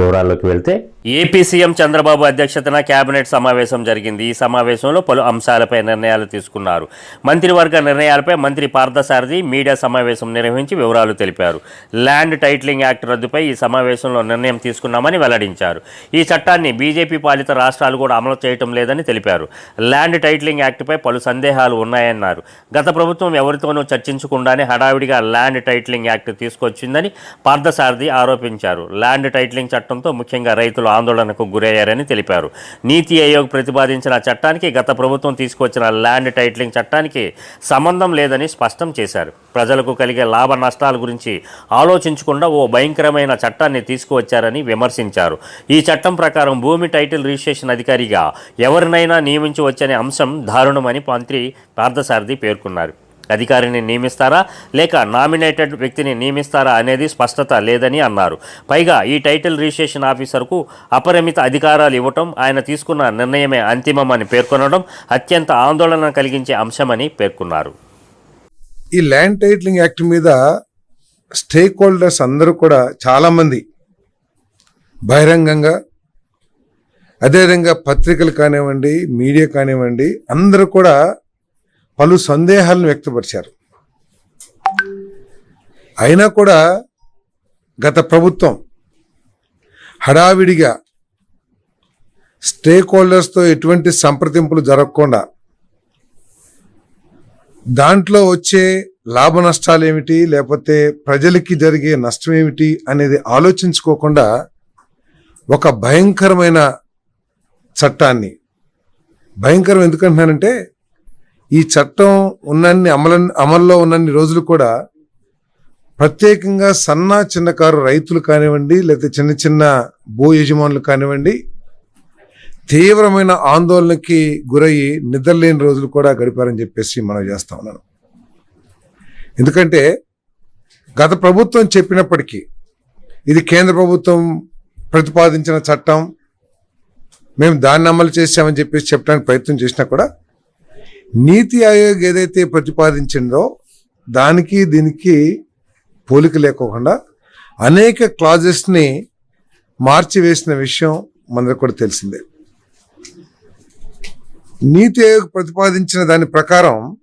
వివరాల్లోకి వెళ్తే AP CM Chandrababu అధ్యక్షతన కేబినెట్ సమావేశం జరిగింది. ఈ సమావేశంలో పలు అంశాలపై నిర్ణయాలు తీసుకున్నారు. మంత్రివర్గ నిర్ణయాలపై మంత్రి పార్థసారథి మీడియా సమావేశం నిర్వహించి వివరాలు తెలిపారు. ల్యాండ్ టైటిలింగ్ యాక్ట్ రద్దుపై ఈ సమావేశంలో నిర్ణయం తీసుకున్నామని వెల్లడించారు. ఈ చట్టాన్ని బీజేపీ పాలిత రాష్ట్రాలు కూడా అమలు చేయటం లేదని తెలిపారు. ల్యాండ్ టైటిలింగ్ యాక్ట్పై పలు సందేహాలు ఉన్నాయన్నారు. గత ప్రభుత్వం ఎవరితోనూ చర్చించకుండానే హడావిడిగా ల్యాండ్ టైటిలింగ్ యాక్ట్ తీసుకొచ్చిందని పార్థసారథి ఆరోపించారు. ల్యాండ్ టైటిలింగ్ చట్టంతో ముఖ్యంగా రైతులు ఆందోళనకు గురయ్యారని తెలిపారు. నీతి ఆయోగ్ ప్రతిపాదించిన చట్టానికి గత ప్రభుత్వం తీసుకొచ్చిన ల్యాండ్ టైటిలింగ్ చట్టానికి సంబంధం లేదని స్పష్టం చేశారు. ప్రజలకు కలిగే లాభ నష్టాల గురించి ఆలోచించకుండా ఓ భయంకరమైన చట్టాన్ని తీసుకువచ్చారని విమర్శించారు. ఈ చట్టం ప్రకారం భూమి టైటిల్ రిజిస్ట్రేషన్ అధికారిగా ఎవరినైనా నియమించవచ్చనే అంశం దారుణమని మంత్రి పార్థసారథి పేర్కొన్నారు. అధికారిని నియమిస్తారా? లేక నామినేటెడ్ వ్యక్తిని నియమిస్తారా అనేది స్పష్టత లేదని అన్నారు. పైగా ఈ టైటిల్ రిజిస్ట్రేషన్ ఆఫీసర్కు అపరిమిత అధికారాలు ఇవ్వటం ఆయన తీసుకున్న నిర్ణయమే అంతిమమని పేర్కొనడం అత్యంత ఆందోళన కలిగించే అంశమని పేర్కొన్నారు. ఈ ల్యాండ్ టైటిలింగ్ యాక్ట్ మీద స్టేక్ హోల్డర్స్ అందరూ కూడా చాలామంది బహిరంగంగా అదేవిధంగా పత్రికలు కానివ్వండి మీడియా కానివ్వండి అందరూ కూడా పలు సందేహాలను వ్యక్తపరిచారు. అయినా కూడా గత ప్రభుత్వం హడావిడిగా స్టేక్ హోల్డర్స్తో ఎటువంటి సంప్రదింపులు జరగకుండా దాంట్లో వచ్చే లాభ నష్టాలు ఏమిటి లేకపోతే ప్రజలకి జరిగే నష్టం ఏమిటి అనేది ఆలోచించుకోకుండా ఒక భయంకరమైన చట్టాన్ని భయంకరం ఎందుకంటున్నానంటే ఈ చట్టం ఉన్నన్ని అమల అమల్లో ఉన్నన్ని రోజులు కూడా ప్రత్యేకంగా సన్న చిన్నకారు రైతులు కానివ్వండి లేకపోతే చిన్న చిన్న భూ యజమానులు కానివ్వండి తీవ్రమైన ఆందోళనకి గురయ్యి నిద్రలేని రోజులు కూడా గడిపారని చెప్పేసి మనం చేస్తా ఉన్నాను. ఎందుకంటే గత ప్రభుత్వం చెప్పినప్పటికీ ఇది కేంద్ర ప్రభుత్వం ప్రతిపాదించిన చట్టం మేము దాన్ని అమలు చేశామని చెప్పేసి చెప్పడానికి ప్రయత్నం చేసినా కూడా నీతి ఆయోగ్ ఏదైతే ప్రతిపాదించిందో దానికి దీనికి పోలిక లేకోకుండా అనేక క్లాజెస్ని మార్చివేసిన విషయం మనకు కూడా తెలిసిందే. నీతి ఆయోగ్ ప్రతిపాదించిన దాని ప్రకారం